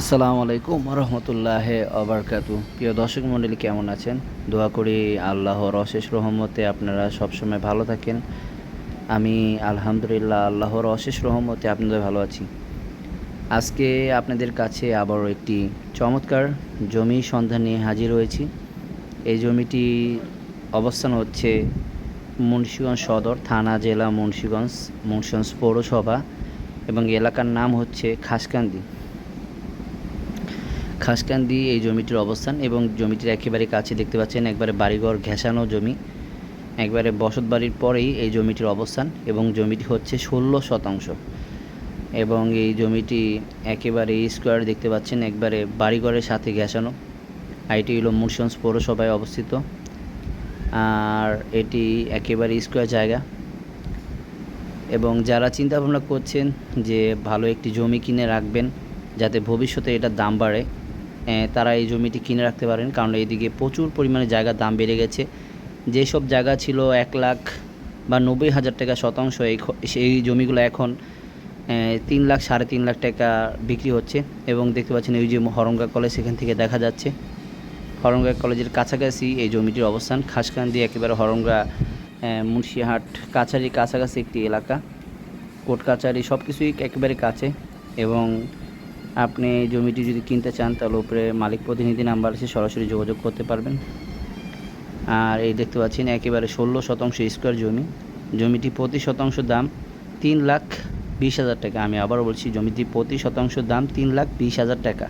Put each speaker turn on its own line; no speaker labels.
আসসালামু আলাইকুম রহমতুল্লাহ আবরকাতু প্রিয় দর্শক মণ্ডলী, কেমন আছেন? দোয়া করি আল্লাহর অশেষ রহমতে আপনারা সবসময় ভালো থাকেন। আমি আলহামদুলিল্লাহ আল্লাহর অশেষ রহমতে আপনাদের ভালো আছি। আজকে আপনাদের কাছে আবারও একটি চমৎকার জমি সন্ধান নিয়ে হাজির হয়েছি। এই জমিটি অবস্থান হচ্ছে মুন্সিগঞ্জ সদর থানা জেলা মুন্সিগঞ্জ মুন্সিগঞ্জ পৌরসভা এবং এলাকার নাম হচ্ছে খাসকান্দি। খাসকান্দি এই জমিটির অবস্থান এবং জমিটির একেবারে কাছে দেখতে পাচ্ছেন একবারে বাড়িঘর ঘেঁষানো জমি। একবারে বসত বাড়ির পরেই এই জমিটির অবস্থান এবং জমিটি হচ্ছে ষোলো শতাংশ। এবং এই জমিটি একেবারে স্কোয়ার দেখতে পাচ্ছেন একবারে বাড়িঘরের সাথে ঘেঁষানো। আইটি হলো মুন্সিগঞ্জ পৌরসভায় অবস্থিত। আর এটি একেবারে স্কোয়ার জায়গা। এবং যারা চিন্তা ভাবনা করছেন যে ভালো একটি জমি কিনে রাখবেন, যাতে ভবিষ্যতে এটার দাম বাড়ে তারা এই জমিটি কিনে রাখতে পারেন, কারণ এইদিকে প্রচুর পরিমাণে জায়গার দাম বেড়ে গেছে। যেসব জায়গা ছিল এক লাখ বা নব্বই হাজার টাকা শতাংশ, এই সেই জমিগুলো এখন তিন লাখ, সাড়ে তিন লাখ টাকা বিক্রি হচ্ছে। এবং দেখতে পাচ্ছেন এই যে হরঙ্গা কলেজ, সেখান থেকে দেখা যাচ্ছে। হরঙ্গা কলেজের কাছাকাছি এই জমিটির অবস্থান। খাসকান্দি একেবারে হরঙ্গা মুন্সিহাট কাছারি কাছাকাছি একটি এলাকা। কোর্ট কাছারি সব কিছুই একেবারে কাছে। এবং আপনি জমিটি যদি কিনতে চান, তাহলে উপরে মালিক প্রতিনিধি নাম্বার আছে, সরাসরি যোগাযোগ করতে পারবেন। আর এই দেখতে পাচ্ছেন, একেবারে ষোলো শতাংশ স্কোয়ার জমি। জমিটি প্রতি শতাংশ দাম তিন লাখ বিশ হাজার টাকা। আমি আবারও বলছি, জমিটি প্রতি শতাংশ দাম তিন লাখ বিশ হাজার টাকা।